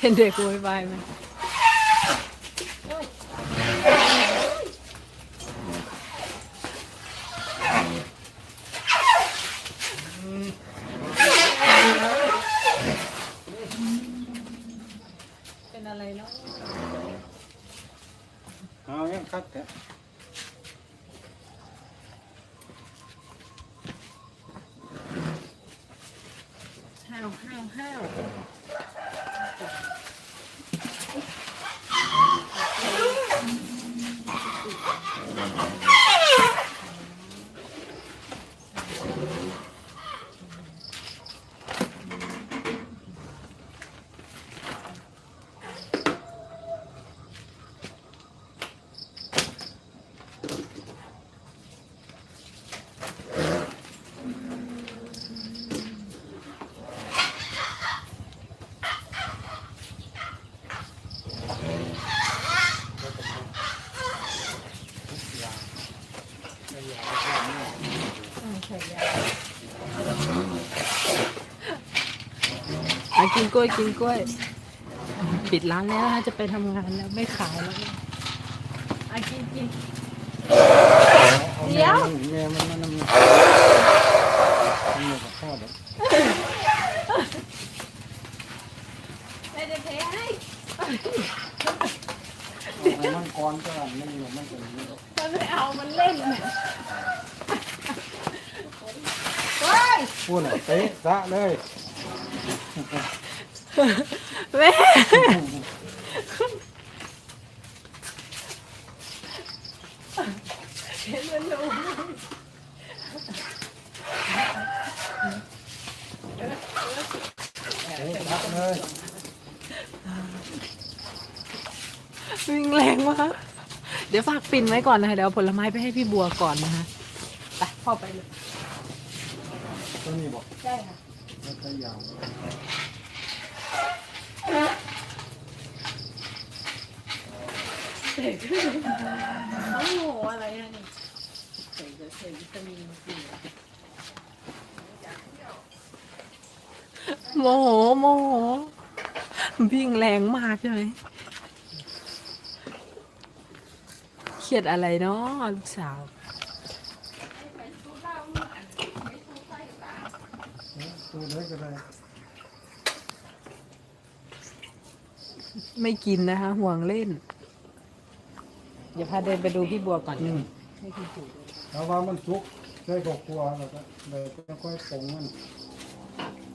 เห็นเด็กโวยวายไหมเป็นอะไรเนาะเอาอย่างคักแท้ห้าวห้าวห้าว Thank you. อะกินกล้วยกินกล้วย ปิดร้านแล้วนะจะไปทำงานแล้วไม่ขายแล้วอะกินกินเดี๋ยวแม่มันมันมันมันกับพ่อเด็กไม่ได้แพ้ให้ มันก้อนก็มันอยู่มันเป็นอย่างนี้มันไม่เอา มันเล่นเนี่ยเฮ้ยพูดน่ะเตะซะเลยแม่เห็นมันลงเตะซะเลย วิ่งแรงมากเดี๋ยวฝากปิ่นไว้ก่อนนะคะเดี๋ยวเอาผลไม้ไปให้พี่บัวก่อนนะคะไปพ่อไปเลยตัวนี้บอกได้ค่ะแล้วก็ยาวเด็กโอ้โหอะไรอะนี่เด็กจะเสริมวิตามินซีโมโหโมโหวิ่งแรงมากใช่ไหม เครียดอะไรเนาะลูกสาวตัวเล็กก็ได้ไม่กินนะคะ ห่วงเล่น เดี๋ยวพาเดินไปดูพี่บัวก่อนอืมให้พี่บัวแล้วว่ามันสุกใส่กบกลัวแล้วก็เลยค่อยๆปรุงมันอ